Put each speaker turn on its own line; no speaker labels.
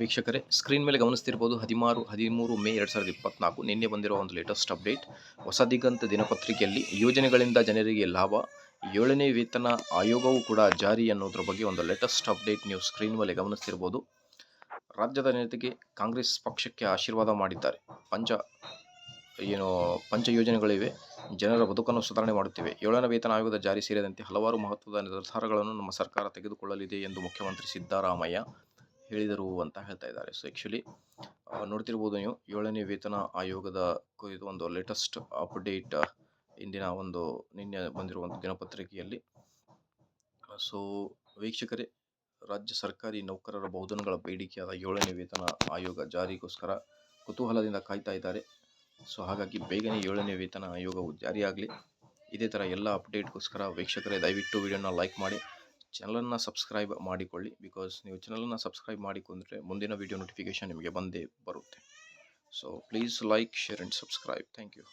ವೀಕ್ಷಕರೇ ಸ್ಕ್ರೀನ್ ಮೇಲೆ ಗಮನಿಸ್ತಿರ್ಬೋದು ಹದಿಮಾರು, ಹದಿಮೂರು, ಮೇ ಎರಡು ಸಾವಿರದ ಇಪ್ಪತ್ನಾಲ್ಕು. ನಿನ್ನೆ ಬಂದಿರುವ ಒಂದು ಲೇಟೆಸ್ಟ್ ಅಪ್ಡೇಟ್ ಹೊಸ ದಿಗಂತ ದಿನಪತ್ರಿಕೆಯಲ್ಲಿ ಯೋಜನೆಗಳಿಂದ ಜನರಿಗೆ ಲಾಭ. ಏಳನೇ ವೇತನ ಆಯೋಗವೂ ಕೂಡ ಜಾರಿ ಅನ್ನೋದ್ರ ಬಗ್ಗೆ ಒಂದು ಲೇಟೆಸ್ಟ್ ಅಪ್ಡೇಟ್ ನೀವು ಸ್ಕ್ರೀನ್ ಮೇಲೆ ಗಮನಿಸ್ತಿರ್ಬೋದು. ರಾಜ್ಯದ ಜನತೆಗೆ ಕಾಂಗ್ರೆಸ್ ಪಕ್ಷಕ್ಕೆ ಆಶೀರ್ವಾದ ಮಾಡಿದ್ದಾರೆ. ಪಂಚ, ಏನು, ಪಂಚ ಯೋಜನೆಗಳಿವೆ. ಜನರ ಬದುಕನ್ನು ಸುಧಾರಣೆ ಮಾಡುತ್ತಿವೆ. ಏಳನೇ ವೇತನ ಆಯೋಗದ ಜಾರಿ ಸೇರಿದಂತೆ ಹಲವಾರು ಮಹತ್ವದ ನಿರ್ಧಾರಗಳನ್ನು ನಮ್ಮ ಸರ್ಕಾರ ತೆಗೆದುಕೊಳ್ಳಲಿದೆ ಎಂದು ಮುಖ್ಯಮಂತ್ರಿ ಸಿದ್ದರಾಮಯ್ಯ ಹೇಳಿದರು ಅಂತ ಹೇಳ್ತಾ ಇದ್ದಾರೆ. ಸೊ ಆ್ಯಕ್ಚುಲಿ ನೋಡ್ತಿರ್ಬೋದು ನೀವು, ಏಳನೇ ವೇತನ ಆಯೋಗದ ಕುರಿತು ಒಂದು ಲೇಟೆಸ್ಟ್ ಅಪ್ಡೇಟ್ ಇಂದಿನ ಒಂದು ನಿನ್ನೆ ಬಂದಿರುವಂಥ ದಿನಪತ್ರಿಕೆಯಲ್ಲಿ. ಸೊ ವೀಕ್ಷಕರೇ, ರಾಜ್ಯ ಸರ್ಕಾರಿ ನೌಕರರ ಬಹುದನಗಳ ಬೇಡಿಕೆಯಾದ ಏಳನೇ ವೇತನ ಆಯೋಗ ಜಾರಿಗೋಸ್ಕರ ಕುತೂಹಲದಿಂದ ಕಾಯ್ತಾ ಇದ್ದಾರೆ. ಸೊ ಹಾಗಾಗಿ ಬೇಗನೆ ಏಳನೇ ವೇತನ ಆಯೋಗವು ಜಾರಿಯಾಗಲಿ. ಇದೇ ಥರ ಎಲ್ಲ ಅಪ್ಡೇಟ್ಗೋಸ್ಕರ ವೀಕ್ಷಕರೇ, ದಯವಿಟ್ಟು ವಿಡಿಯೋನ ಲೈಕ್ ಮಾಡಿ. ಚಾನಲನ್ನು ಸಬ್ಸ್ಕ್ರೈಬ್ ಮಾಡಿಕೊಳ್ಳಿ ಬಿಕಾಸ್ ನೀವು ಚಾನಲನ್ನು ಸಬ್ಸ್ಕ್ರೈಬ್ ಮಾಡಿಕೊಂಡ್ರೆ ಮುಂದಿನ ವಿಡಿಯೋ ನೋಟಿಫಿಕೇಷನ್ ನಿಮಗೆ ಬಂದೇ ಬರುತ್ತೆ. So please like share and subscribe thank you